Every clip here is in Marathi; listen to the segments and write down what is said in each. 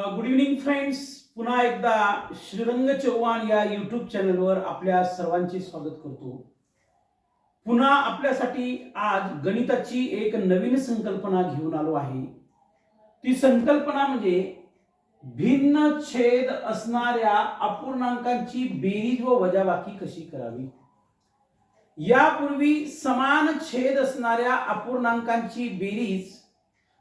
गुड इव्हनिंग फ्रेंड्स पुन्हा एकदा श्रीरंग चव्हाण या युट्यूब चॅनलवर आपल्या सर्वांचे स्वागत करतो. पुन्हा आपल्यासाठी आज गणिताची एक नवीन संकल्पना घेऊन आलो आहे. ती संकल्पना म्हणजे भिन्न छेद असणाऱ्या अपूर्णांकांची बेरीज व वजाबाकी कशी करावी? यापूर्वी समान छेद असणाऱ्या अपूर्णांकांची बेरीज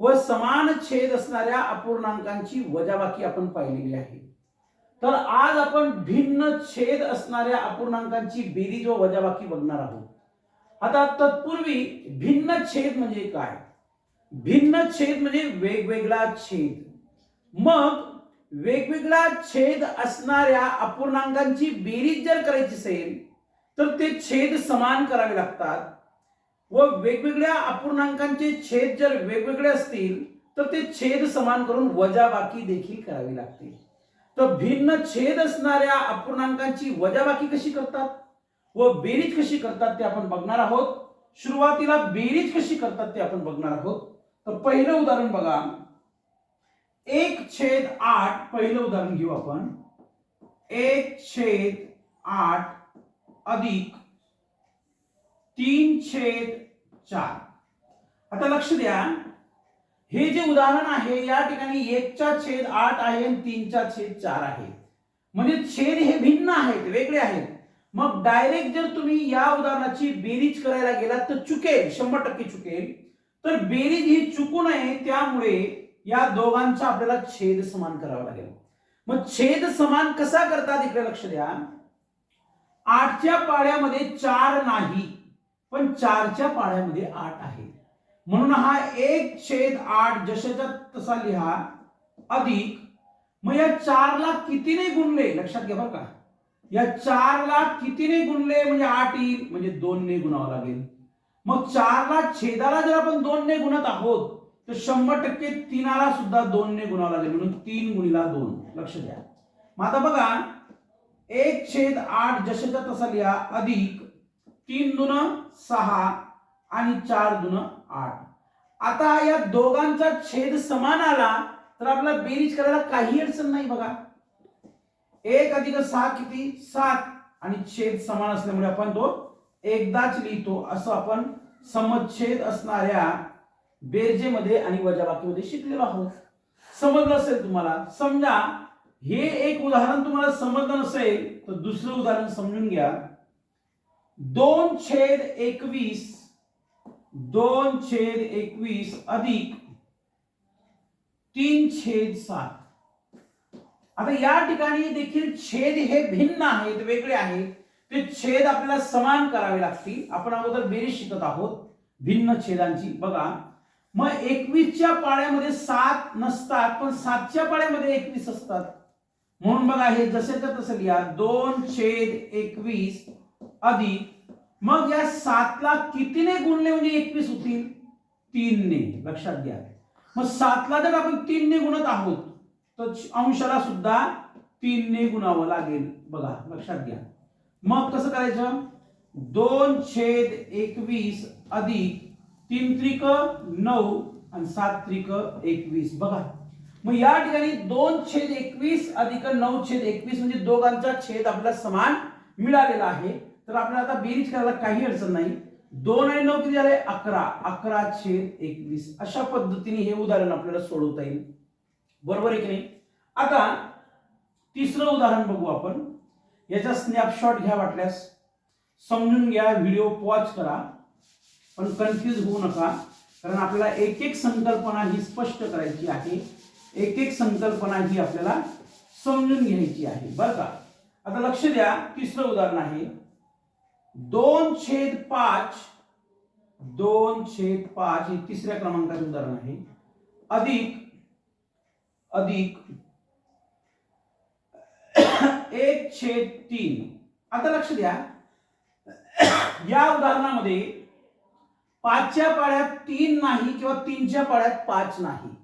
व समान छेद असणाऱ्या अपूर्णांकांची वजाबाकी आपण पाहिलेली आहे. तर आज आपण भिन्न छेद असणाऱ्या अपूर्णांकांची बेरीज व वजाबाकी बघणार आहोत. आता तत्पूर्वी भिन्न छेद म्हणजे काय? भिन्न छेद म्हणजे वेगवेगळा छेद. मग वेगवेगळा छेद असणाऱ्या अपूर्णांकांची बेरीज जर करायची असेल तर ते छेद समान करावे लागतात. व वेगवेगळ्या अपूर्णांकांचे छेद जर वेगवेगळे असतील तर ते छेद समान करून वजाबाकी देखील करावी लागते. तर भिन्न छेद असणाऱ्या अपूर्णांकांची वजाबाकी कशी करतात? व बेरीज कशी करतात ते आपण बघणार आहोत. सुरुवातीला बेरीज कशी करतात ते आपण बघणार आहोत. तर पहिलं उदाहरण बघा. एक छेद आठ पहिलं उदाहरण घेऊ आपण. एक छेद आठ अधिक तीन छेद चार. आता लक्ष द्या. हे जे उदाहरण आहे या ठिकाणी एकचा छेद आठ आहे आणि तीनचा छेद चार आहे. म्हणजे छेद हे भिन्न आहेत वेगळे आहेत. मग डायरेक्ट जर तुम्ही या उदाहरणाची बेरीज करायला गेलात तर चुकेल शंभर टक्के चुकेल. तर बेरीज ही चुकू नये त्यामुळे या दोघांचा आपल्याला छेद समान करावा लागेल. मग छेद समान कसा करतात इकडे लक्ष द्या. आठच्या पाड्यामध्ये चार नाही. पण चारच्या पाळ्यामध्ये आठ आहे. म्हणून हा एक छेद आठ जशाच्या तसा लिहा अधिक. मग या चारला कितीने गुणले? लक्षात घ्या बरं का. या चारला कितीने गुणले? म्हणजे आठ येईल. म्हणजे दोनने गुणावं लागेल. मग चारला छेदाला जर आपण दोनने गुणत आहोत तर शंभर टक्के तीनाला सुद्धा दोनने गुणावं लागेल. म्हणून तीन गुणीला दोन. लक्ष द्या मग आता बघा एक छेद आठ जशाच्या तसा लिहा अधिक. तीन दुन सहा आणि चार दुन आठ. आता या दोघांचा छेद समान आला तर आपला बेरीज करायला काही अडचण नाही बघा. एक अधिक सहा किती? सात. आणि छेद समान असल्यामुळे आपण तो एकदाच लिहितो. असं आपण समच्छेद असणाऱ्या बेरजेमध्ये आणि वजाबाकीमध्ये शिकलेलो आहोत. समजलं असेल तुम्हाला? समजा हे एक उदाहरण तुम्हाला समजलं नसेल तर दुसरं उदाहरण समजून घ्या. दोन छेद एकवीस दोन छेद एकवीस अधिक तीन छेद सात. आता या ठिकाणी देखील छेद हे भिन्न आहेत वेगळे आहेत. ते छेद आपल्याला समान करावे लागतील. आपण अगोदर बेरीज शिकत आहोत भिन्न छेदांची. बघा मग एकवीसच्या पाळ्यामध्ये सात नसतात पण सातच्या पाळ्यामध्ये एकवीस असतात. म्हणून बघा हे जसे तर तसं लिहा. दोन छेद एकवीस अधिक मग या सातला कितीने गुणले म्हणजे एकवीस होतील? तीनने. लक्षात घ्या. मग सातला जर आपण तीनने गुणत आहोत तर अंशाला सुद्धा तीनने गुणावं लागेल. बघा लक्षात घ्या. मग कसं करायचं? दोन छेद एकवीस अधिक तीन त्रिक नऊ आणि सात त्रिक एकवीस. बघा. मग या ठिकाणी दोन छेद एकवीस अधिक नऊ छेद एकवीस म्हणजे दोघांचा छेद आपल्याला समान मिळालेला आहे. तर आपल्याला आता बेरीज करायला काही अडचण नाही. दोन आणि नऊ किती झाले? अकरा. अकरा छेद एकवीस. अशा पद्धतीने हे उदाहरण आपल्याला सोडवता येईल. बरोबर आहे की नाही? आता तिसरं उदाहरण बघू आपण. याचा स्नॅपशॉट घ्या वाटल्यास. समजून घ्या व्हिडिओ पॉज करा. पण कन्फ्यूज होऊ नका. कारण आपल्याला एक एक संकल्पना ही स्पष्ट करायची आहे. एक एक संकल्पना ही आपल्याला समजून घ्यायची आहे. बरं का? आता लक्ष द्या. तिसरं उदाहरण आहे. दोन छेद पाच दोन छेद पाच हे तिसऱ्या क्रमांकाचे उदाहरण आहे. अधिक अधिक एक छेद तीन. आता लक्ष द्या. या उदाहरणामध्ये पाचच्या पाड्यात तीन नाही किंवा तीनच्या पाड्यात पाच नाही.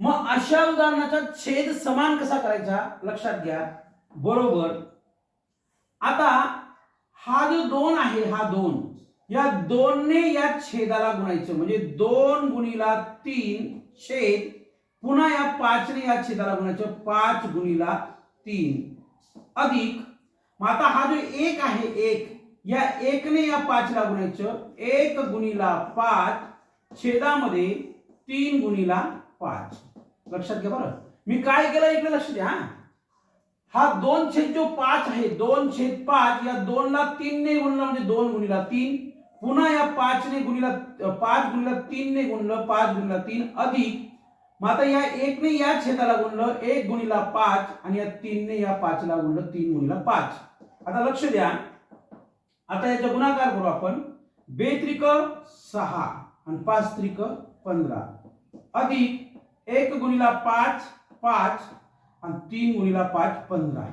मग अशा उदाहरणाचा छेद समान कसा करायचा? लक्षात घ्या. बरोबर. आता हा जो दोन आहे हा दोन. या दोनने या छेदाला गुणायचं. म्हणजे दोन गुणीला तीन छेद पुन्हा या पाचने या छेदाला गुणायचं. पाच गुणीला तीन. अधिक. मग आता हा जो एक आहे एक या एकने या पाचला गुणायचं. एक गुणीला पाच छेदामध्ये तीन गुणीला पाच. लक्षात घ्या बरं. मी काय केलं? इकडे लक्ष द्या हा. दोन छेद जो पाच आहे दोन छेद पाच या दोनला तीनने गुणलं म्हणजे दोन गुणीला तीन. पुन्हा या पाचने गुणीला पाच गुणीला तीनने गुणलं पाच गुणिला तीन अधिक. मग आता या एकने या छेदाला गुणलं एक गुणीला पाच आणि या तीनने या पाचला गुणलं तीन गुणीला पाच. आता लक्ष द्या. आता याचा गुणाकार करू आपण. बेत्रिक सहा आणि पाच त्रिक पंधरा. अधिक एक गुणीला पाच पाच आणि तीन गुणिला पाच पंधरा.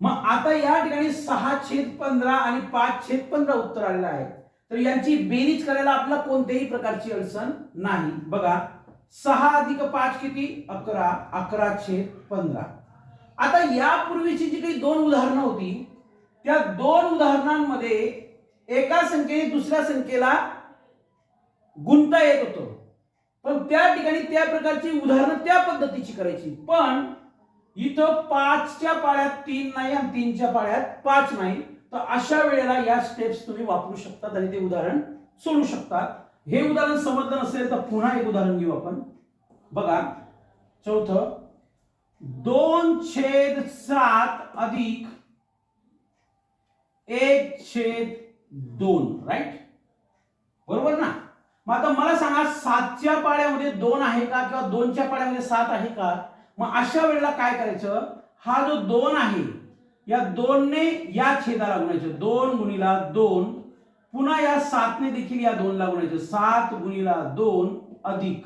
मग आता या ठिकाणी सहा छेद पंधरा आणि पाच छेद पंधरा उत्तर आलेलं आहे. तर यांची बेरीज करायला आपला कोणत्याही प्रकारची अडचण नाही. बघा सहा अधिक पाच किती? अकरा. अकरा छेद पंधरा. आता यापूर्वीची जी काही दोन उदाहरणं होती त्या दोन उदाहरणांमध्ये एका संख्येने दुसऱ्या संख्येला गुंता येत होतो. पण त्या ठिकाणी त्या प्रकारची उदाहरणं त्या पद्धतीची करायची. पण इथं पाचच्या पाड्यात तीन नाही आणि तीनच्या पाड्यात पाच नाही. तर अशा वेळेला या स्टेप्स तुम्ही वापरू शकतात आणि ते उदाहरण सोडू शकता हे उदाहरण समजलं नसेल तर पुन्हा एक उदाहरण घेऊ आपण. बघा चौथ दोन छेद सात अधिक एक छेद दोन राईट बरोबर ना? मग आता मला सांगा सातच्या पाड्यामध्ये दोन आहे का किंवा दोनच्या पाड्यामध्ये सात आहे का? मग अशा वेळेला काय करायचं? हा जो दोन आहे या दोनने या छेदाला गुणायचं. दोन गुणीला दोन पुन्हा या सातने देखील या दोनला गुणायचं. सात गुणीला दोन अधिक.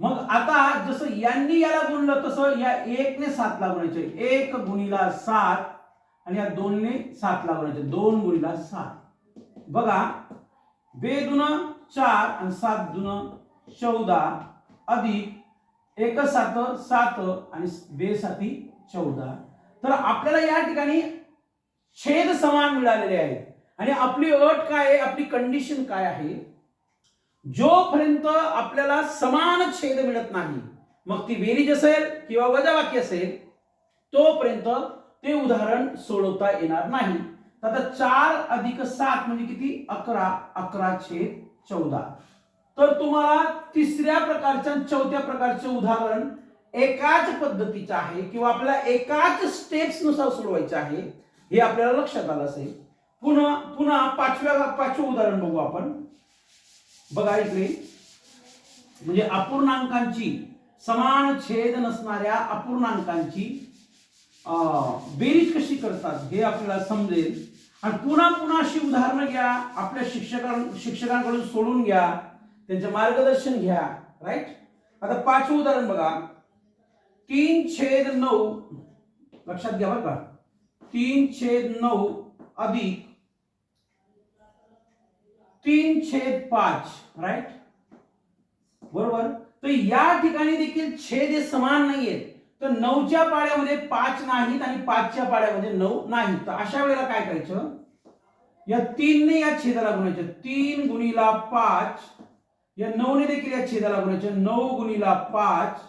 मग आता जसं यांनी याला गुणलं तसं या एकने सातला गुणायचं. एक गुणीला सात आणि या दोनने सातला गुणायचं. दोन गुणीला सात. बघा बेदुन चार आणि सात दुन चौदा अधिक एक सात सात आणि बे साती चौदा. तर आपल्याला या ठिकाणी छेद समान मिळालेले आहेत. आणि आपली अट काय आहे? आपली कंडिशन काय आहे? जोपर्यंत आपल्याला समान छेद मिळत नाही मग ती बेरीज असेल किंवा वजाबाकी असेल तोपर्यंत ते उदाहरण सोडवता येणार नाही. तर आता चार अधिक सात म्हणजे किती? अकरा अकरा छेद चौदा. तर तुम्हाला तिसऱ्या प्रकारच्या चौथ्या प्रकारचे उदाहरण एकाच पद्धतीचं आहे किंवा आपल्याला एकाच स्टेप्सनुसार सोडवायचे आहे हे आपल्याला लक्षात आलं असेल. पुन्हा पुन्हा पाचव्या पाचवं उदाहरण बघू आपण. बघा इकडे. म्हणजे अपूर्णांकांची समान छेद नसणाऱ्या अपूर्णांकांची बेरीज कशी करतात हे आपल्याला समजेल. आणि पुन्हा पुन्हा अशी उदाहरणं घ्या. आपल्या शिक्षकां शिक्षकांकडून सोडून घ्या. त्यांचे मार्गदर्शन घ्या राईट आता पाचवं उदाहरण बघा. तीन छेद नऊ लक्षात घ्या बरं का. तीन छेद नऊ अधिक तीन छेद पाच राईट बरोबर? तर या ठिकाणी देखील छेद हे समान नाहीयेत. तर नऊच्या पाड्यामध्ये पाच नाहीत आणि पाचच्या पाड्यामध्ये नऊ नाही तर अशा वेळेला काय करायचं? या तीनने या छेदाला गुणायचं. तीन गुणीला पाच या नऊने देखील या छेदाला गुणायचं. नऊ गुणीला पाच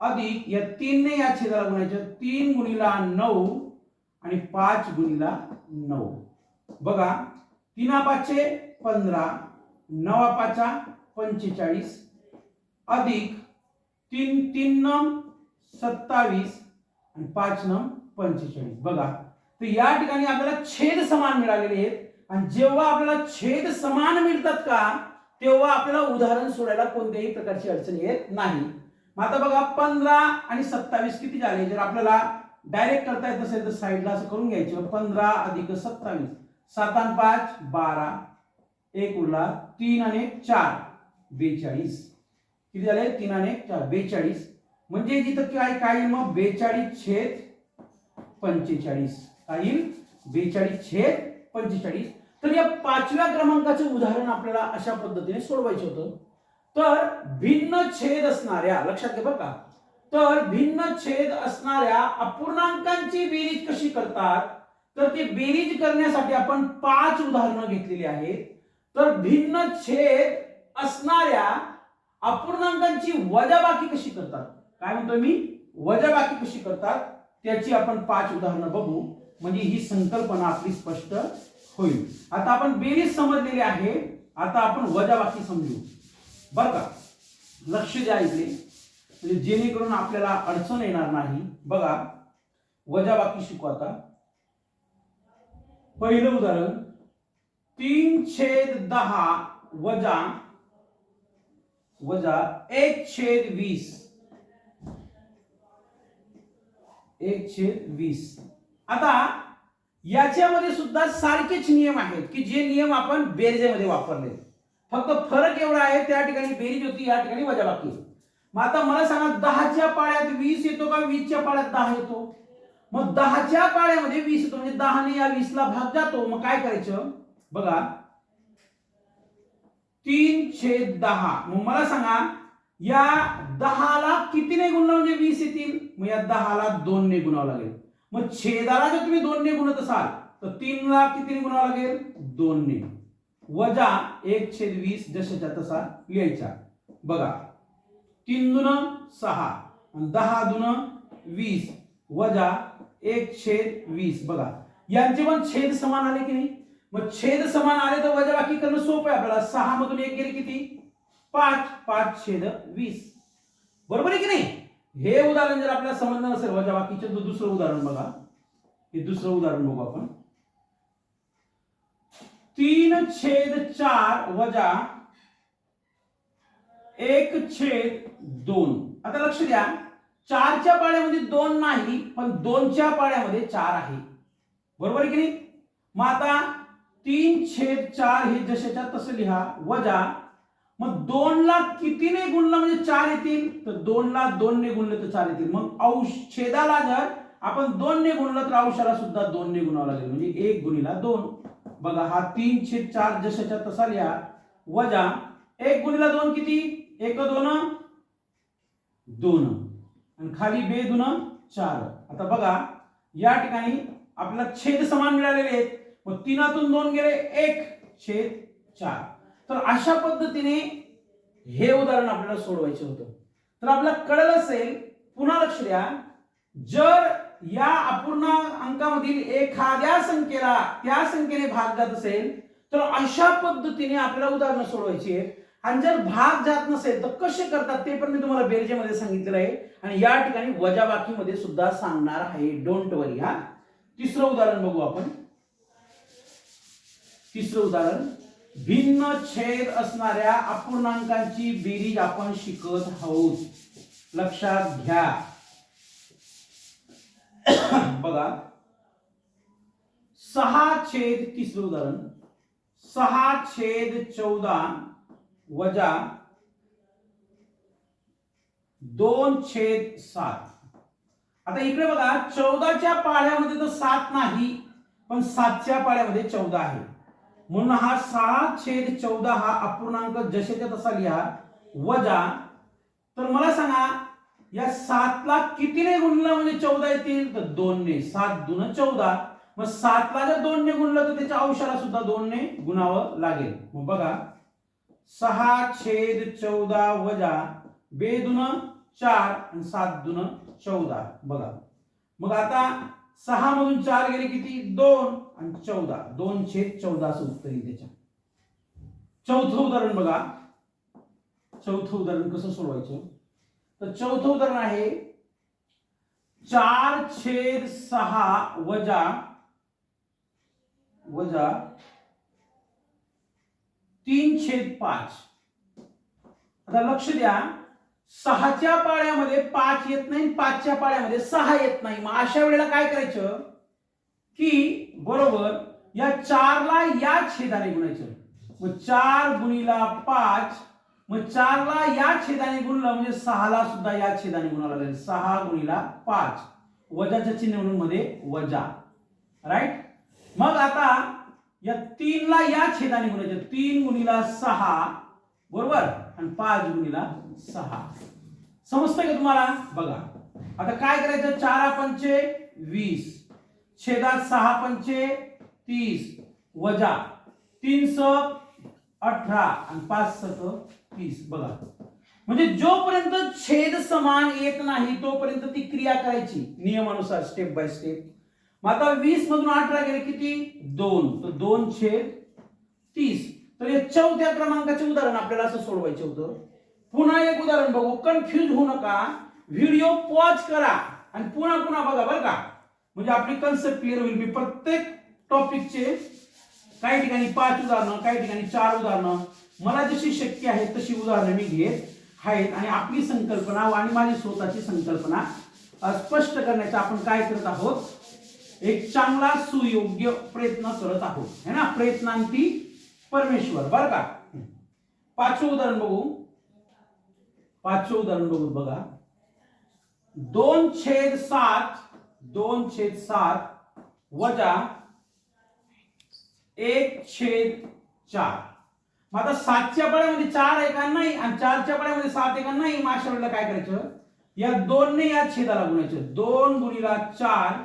अधिक या तीनने या छेदाला गुणायचं. तीन गुणीला नऊ आणि पाच गुणीला नऊ. बघा तीना पाचशे पंधरा नवा पाचा पंचेचाळीस अधिक तीन तीन नम सत्तावीस आणि पाच नम पंचेचाळीस. बघा तर या ठिकाणी आपल्याला छेद समान मिळालेले आहेत. आणि जेव्हा आपल्याला छेद समान मिळतात का तेव्हा आपल्याला उदाहरण सोडायला कोणत्याही प्रकारची अडचण येत नाही. मग आता बघा पंधरा आणि सत्तावीस किती झाले? जर आपल्याला डायरेक्ट करता येत असेल तर साईडला असं करून घ्यायचं. पंधरा अधिक सत्तावीस. सात आणि पाच बारा. एक उरला तीन आणि चार. बेचाळीस. किती झाले? तीन आणि एक चार. बेचाळीस. म्हणजे जिथं काय काय? येईल मग बेचाळीस छेद पंचेचाळीस. काय येईल? बेचाळीस छेद पंचेचाळीस. तर या पाचव्या क्रमांकाचे उदाहरण आपल्याला अशा पद्धतीने सोडवायचं होतं. तर भिन्न छेद असणाऱ्या लक्षात घे बघा तर भिन्न छेद असणाऱ्या अपूर्णांकांची बेरीज कशी करतात? तर ती बेरीज करण्यासाठी आपण पाच उदाहरणं घेतलेली आहेत. तर भिन्न छेद असणाऱ्या अपूर्णांकांची वजाबाकी कशी करतात? काय म्हणतोय मी? वजाबाकी कशी करतात? त्याची आपण पाच उदाहरणं बघू. म्हणजे ही संकल्पना आपली स्पष्ट. होईल. आता आपण बेरीज समजलेली आहे. आता आपण वजाबाकी समजू. बरं का? लक्ष द्या इथे. म्हणजे जेणेकरून आपल्याला अडचण येणार नाही. बघा. वजाबाकी शिकू आता. पहिलं उदाहरण. तीन छेद दहा वजा वजा एक छेद वीस. एक छेद वीस. आता याच्यामध्ये सुद्धा सारखेच नियम आहेत की जे नियम आपण बेरजेमध्ये वापरले. फक्त फरक एवढा आहे त्या ठिकाणी बेरीज होती या ठिकाणी वजाबाकी आहे. मग आता मला सांगा दहाच्या पाळ्यात वीस येतो का? वीसच्या पाळ्यात दहा येतो. मग दहाच्या पाळ्यामध्ये वीस येतो म्हणजे दहाने या वीसला भाग जातो. मग काय करायचं? बघा. तीन छेद दहा. मग मला सांगा या दहाला कितीने गुणलं? म्हणजे वीस येतील. मग या दहाला दोनने गुणावं लागेल. मग छेदाला जर तुम्ही दोनने गुणत असाल तर तीनला किती गुणावं लागेल? दोनने. वजा एक छेद वीस जशाच्या तसा लिहायचा बघा. तीन दुन सहा आणि दहा दुन वीस वजा एक छेद वीस. बघा. यांचे पण छेद समान आले की नाही? मग छेद समान आले तर वजा बाकी करणं सोपं आहे आपल्याला. सहा मधून एक गेले किती? पाच. पाच छेद वीस. बरोबर आहे की नाही? हे उदाहरण जर आपल्याला समजलं नसेल वजाबाकीचं तर दुसरं उदाहरण बघा. हे दुसरं उदाहरण बघू आपण. तीन छेद चार वजा एक छेद दोन. आता लक्ष द्या. चारच्या पाड्यामध्ये दोन नाही पण दोनच्या पाड्यामध्ये चार आहे. बरोबर आहे की नाही? मग आता तीन छेद चार हे जशाच्या तसं लिहा. वजा मग दोन ला कितीने गुणलं? म्हणजे चार येतील. तर दोन ला दोन ने गुणले तर चार येतील. मग औष छेदाला जर आपण दोन ने गुणलं तर औषधाला सुद्धा दोन ने गुणावं लागेल. म्हणजे एक गुणीला दोन. बघा हा तीन छेद चार जशाच्या तसा लिहा. वजा एक गुणीला दोन किती? एक दोन दोन. आणि खाली बे दोन चार. आता बघा या ठिकाणी आपला छेद समान मिळालेले आहेत. मग तीनातून दोन गेले एक छेद चार. तर अशा पद्धतीने हे उदाहरण आपल्याला सोडवायचं होतं. तर आपल्याला कळलं असेल पुन्हा लक्ष द्या. जर या अपूर्ण अंकामधील एखाद्या संख्येला त्या संख्येने भाग जात असेल तर अशा पद्धतीने आपल्याला उदाहरणं सोडवायची आहेत. आणि जर भाग जात नसेल तर कसे करतात ते पण मी तुम्हाला बेरजेमध्ये सांगितलेलं आहे. आणि या ठिकाणी वजाबाकीमध्ये सुद्धा सांगणार आहे. डोंट वरी हा. तिसरं उदाहरण बघू आपण. तिसरं उदाहरण. भिन्न छेद असणाऱ्या अपूर्णांकांची बेरीज आपण शिकत आहोत. लक्षात घ्या. बघा. सहा छेद तिसरं उदाहरण. सहा छेद चौदा वजा दोन छेद सात. आता इकडे बघा चौदाच्या पाढ्यामध्ये तर सात नाही पण सातच्या पाढ्यामध्ये चौदा आहे. म्हणून हा सहा छेद चौदा हा अपूर्णांक जशाच्या तसा लिहा वजा. तर मला सांगा या सातला कितीने गुणलं? म्हणजे चौदा येतील तर दोनने. सात दुन चौदा. मग सातला जर दोनने गुणलं तर त्याच्या अंशाला सुद्धा दोनने गुणावं लागेल. मग बघा. सहा छेद चौदा वजा बे दुन चार आणि सात दुन चौदा. बघा. मग आता सहा मधून चार गेले किती? दोन. आणि चौदा. दोन छेद चौदा असं उत्तर येईल त्याच्या चौथं उदाहरण बघा. चौथं उदाहरण कसं सोडवायचं? तर चौथं उदाहरण आहे चार छेद सहा वजा वजा तीन छेद पाच. आता लक्ष द्या. सहाच्या पाळ्यामध्ये पाच येत नाही पाचच्या पाळ्यामध्ये सहा येत नाही. मग अशा वेळेला काय करायचं? की बरोबर या चारला या छेदाने गुणायचं. मग चार गुणीला पाच मग चारला या छेदाने गुणलं म्हणजे सहाला सुद्धा या छेदाने गुणाला लागेल. सहा गुणीला पाच. वजाच्या चिन्ह म्हणून मध्ये वजा. राईट मग आता या तीनला या छेदाने गुणायचं. तीन गुणीला सहा बरोबर? आणि पाच गुणीला सहा. समजतंय का तुम्हाला? बघा. आता काय करायचं? चार पंचे वीस. छेदात सहा पंचे तीस. वजा तीन स अठरा आणि पाच सत तीस. बघा. म्हणजे जोपर्यंत छेद समान येत नाही तोपर्यंत ती क्रिया करायची नियमानुसार स्टेप बाय स्टेप मग आता वीस मधून अठरा गेले किती? दोन. तर दोन छेद तीस. तर हे चौथ्या क्रमांकाचे उदाहरण आपल्याला असं सोडवायचे होतं. पुन्हा एक उदाहरण बघू. कन्फ्यूज होऊ नका. व्हिडिओ पॉज करा. आणि पुन्हा पुन्हा बघा बरं का. म्हणजे आपली कन्सेप्ट क्लिअर होईल. मी प्रत्येक टॉपिकचे काही ठिकाणी पाच उदाहरणं काही ठिकाणी चार उदाहरणं. मला जशी शक्य आहे तशी उदाहरणं मी घेत आहेत. आणि आपली संकल्पना आणि माझी स्वतःची संकल्पना स्पष्ट करण्याचा आपण काय करत आहोत? एक चांगला सुयोग्य प्रयत्न करत आहोत. है ना? प्रयत्नांती परमेश्वर. बर का? पाचवं उदाहरण बघू. पाचवं उदाहरण बघू बघा. दोन छेद सात दोन छेद सात वजा एक छेद चार. मग आता सातच्या पाड्यामध्ये चार आहे का नाही आणि चारच्या पाड्यामध्ये सात आहे का नाही मग वेळेला काय करायचं? या दोनने या छेदाला गुणायचं. दोन गुणीला चार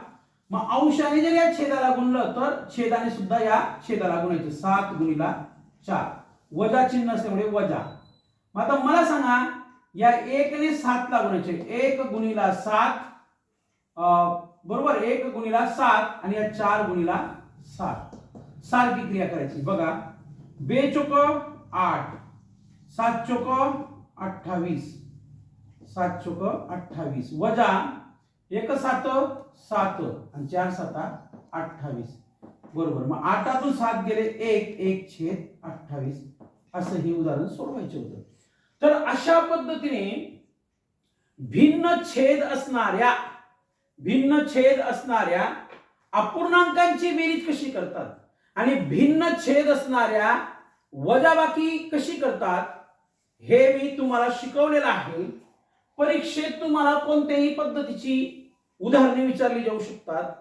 मग अंशाने जर या छेदाला गुणलं तर छेदाने सुद्धा या छेदाला गुणायचं. सात गुणीला चार. वजा चिन्ह असल्यामुळे वजा. मग आता मला सांगा या एकने सातला गुणायचे एक गुणीला सात अं, बरोबर एक गुणीला सात आणि या चार गुणीला सात. सारखी क्रिया करायची. बघा बे चोक आठ सात चोक अठ्ठावीस सात चोक अठ्ठावीस. वजा एक सात सात आणि चार साता अठ्ठावीस. बरोबर. मग आठातून सात गेले एक एक छेद अठ्ठावीस. असं हे उदाहरण सोडवायचे होतं. तर अशा पद्धतीने भिन्न छेद असणाऱ्या भिन्न छेद असणाऱ्या अपूर्णांकांची बेरीज कशी करतात? आणि भिन्न छेद असणाऱ्या वजाबाकी कशी करतात? हे मी तुम्हाला शिकवलेलं आहे. परीक्षेत तुम्हाला कोणत्याही पद्धतीची उदाहरणे विचारली जाऊ शकतात.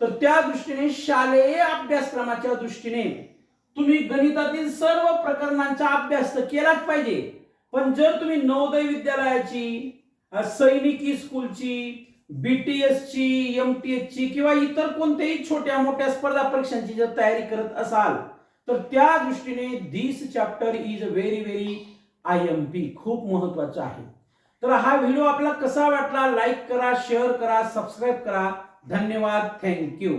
तर त्या दृष्टीने शालेय अभ्यासक्रमाच्या दृष्टीने तुम्ही गणितातील सर्व प्रकरणांचा अभ्यास केलाच पाहिजे. पण जर तुम्ही नवोदय विद्यालयाची सैनिकी स्कूलची बीटीएस ची एम टी एस ची किंवा इतर कोणत्याही छोट्या मोठ्या स्पर्धा परीक्षांची जर तयारी करत असाल तर त्या दृष्टीने this chapter is very very I M P खूप महत्वाचं आहे. तर हा व्हिडिओ आपला कसा वाटला लाईक करा शेअर करा सबस्क्राईब करा. धन्यवाद. थँक्यू